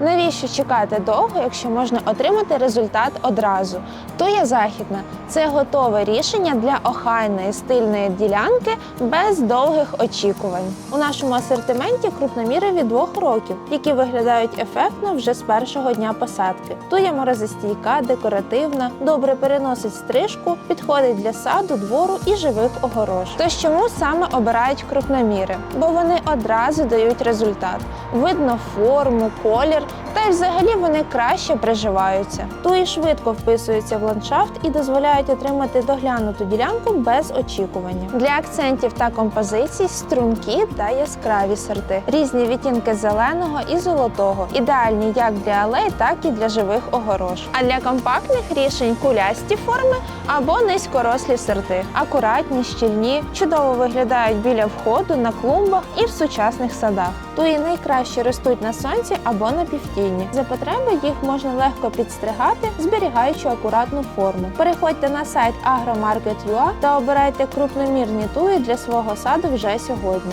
Навіщо чекати довго, якщо можна отримати результат одразу? Туя західна це готове рішення для охайної стильної ділянки без довгих очікувань. У нашому асортименті крупноміри від двох років, які виглядають ефектно вже з першого дня посадки. Туя морозостійка, декоративна, добре переносить стрижку, підходить для саду, двору і живих огорож. Тож чому саме обирають крупноміри? Бо вони одразу дають результат. Видно форму, колір, та й взагалі вони краще приживаються. Туї швидко вписуються в ландшафт і дозволяють отримати доглянуту ділянку без очікування. Для акцентів та композицій стрункі та яскраві сорти, різні відтінки зеленого і золотого, ідеальні як для алей, так і для живих огорож. А для компактних рішень кулясті форми або низькорослі сорти, акуратні, щільні, чудово виглядають біля входу, на клумбах і в сучасних садах. Туї найкраще ростуть на сонці або на півтіні. За потреби їх можна легко підстригати, зберігаючи акуратну форму. Переходьте на сайт agromarket.ua та обирайте крупномірні туї для свого саду вже сьогодні.